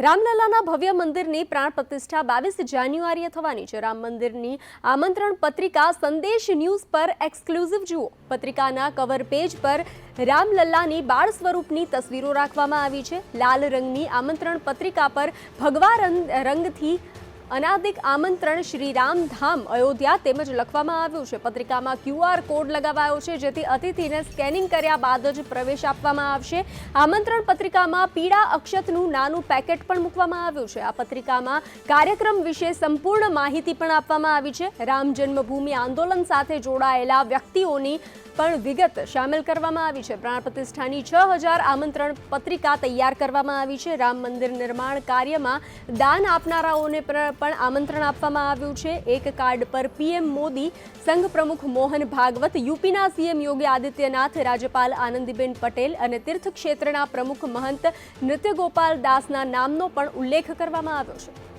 રામલલાના ભવ્ય મંદિરની પ્રાણ પ્રતિષ્ઠા બાવીસ જાન્યુઆરીએ થવાની છે. રામ મંદિરની આમંત્રણ પત્રિકા સંદેશ ન્યૂઝ પર એક્સક્લુઝિવ જુઓ. પત્રિકાના કવર પેજ પર રામલલ્લાની બાળ સ્વરૂપની તસવીરો રાખવામાં આવી છે. લાલ રંગની આમંત્રણ પત્રિકા પર ભગવા રંગ- રંગથી અનાદિક આમંત્રણ શ્રી રામધામ અયોધ્યા તેમજ લખવામાં આવ્યું છે. પત્રિકામાં ક્યુઆર કોડ લગાવાયો છે, જેથી અતિથિને સ્કેનિંગ કર્યા બાદ જ પ્રવેશ આપવામાં આવશે. આમંત્રણ પત્રિકામાં પીળા અક્ષતનું નાનું પેકેટ પણ મૂકવામાં આવ્યું છે. આ પત્રિકામાં કાર્યક્રમ વિશે સંપૂર્ણ માહિતી પણ આપવામાં આવી છે. રામ જન્મભૂમિ આંદોલન સાથે જોડાયેલા વ્યક્તિઓની પણ વિગત સામેલ કરવામાં આવી છે. પ્રાણ પ્રતિષ્ઠાની છ હજાર આમંત્રણ પત્રિકા તૈયાર કરવામાં આવી છે. રામ મંદિર નિર્માણ કાર્યમાં દાન આપનારાઓને પણ આમંત્રણ આપવામાં આવ્યું છે. એક કાર્ડ પર પીએમ મોદી, સંઘ પ્રમુખ મોહન ભાગવત, યુપીના સીએમ યોગી આદિત્યનાથ, રાજ્યપાલ આનંદીબેન પટેલ અને તીર્થ ક્ષેત્રના પ્રમુખ મહંત નૃત્યગોપાલ દાસના નામનો પણ ઉલ્લેખ કરવામાં આવ્યો છે.